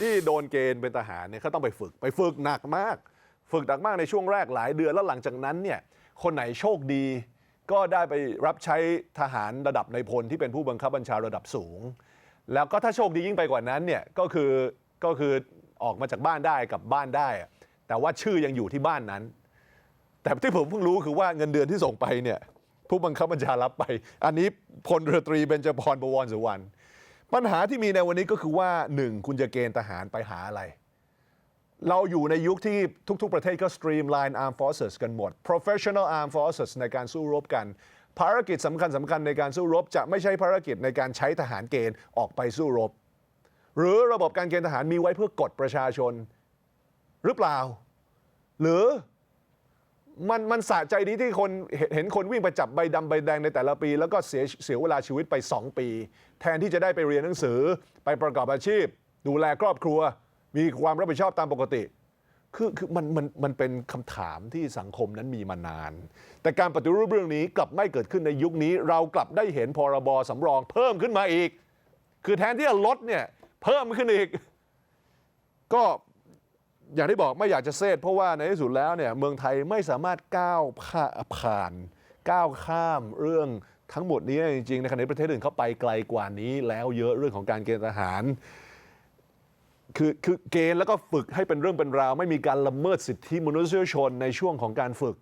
ที่โดนเกณฑ์เป็นทหารเนี่ยเขาต้องไปฝึกไปฝึกหนักมาก ฝึกหนักมากในช่วงแรกหลายเดือนแล้วหลังจากนั้นเนี่ยคนไหนโชคดี ก็ได้ไปรับใช้ทหารระดับในพลที่เป็นผู้บังคับบัญชาระดับสูง แล้วก็ถ้าโชคดียิ่งไปกว่านั้นเนี่ยก็คือก็คือออกมาจากบ้านได้กลับบ้านได้ แต่ว่าชื่อยังอยู่ที่บ้านนั้น แต่ที่ผมเพิ่งรู้คือว่าเงินเดือนที่ส่งไปเนี่ยผู้บังคับบัญชารับไป อันนี้พลเรือตรีเบญจพรบวรสุวรรณ ปัญหาที่มีในวันนี้ก็คือว่าหนึ่งคุณจะเกณฑ์ทหารไปหาอะไร เราอยู่ในยุคที่ทุก ๆ ประเทศก็ streamline armed forces กันหมด professional armed forces ในการสู้รบกัน ภารกิจสำคัญสำคัญในการสู้รบ จะไม่ใช่ภารกิจในการใช้ทหารเกณฑ์ออกไปสู้รบ หรือระบบการเกณฑ์ทหารมีไว้เพื่อกดประชาชน หรือเปล่า หรือ มันมันสะใจดีที่คนเห็นเห็นคนวิ่งไปจับใบดำใบแดงในแต่ละปี แล้วก็เสียเสียเวลาชีวิตไป 2 ปี แทนที่จะได้ไปเรียนหนังสือไปประกอบอาชีพ ดูแลครอบครัว มีความรับผิดชอบตามปกติ คือคือมันมันมันเป็นคำถามที่สังคมนั้นมีมานาน แต่การปฏิรูปเรื่องนี้กลับไม่เกิดขึ้นในยุคนี้ เรากลับได้เห็นพรบสำรองเพิ่มขึ้นมาอีก คือแทนที่จะลดเนี่ยเพิ่มขึ้นอีก ก็ อย่างที่บอกไม่อยากจะเซตเพราะว่าในที่สุดแล้วเนี่ยเมืองไทยไม่สามารถก้าวผ่าน ก้าวข้ามเรื่องทั้งหมดนี้จริงๆในขณะที่ประเทศอื่นเขาไปไกลกว่านี้แล้วเยอะเรื่องของการเกณฑ์ทหาร คือคือเกณฑ์แล้วก็ฝึกให้เป็นเรื่องเป็นราว ไม่มีการละเมิดสิทธิมนุษยชนในช่วงของการฝึก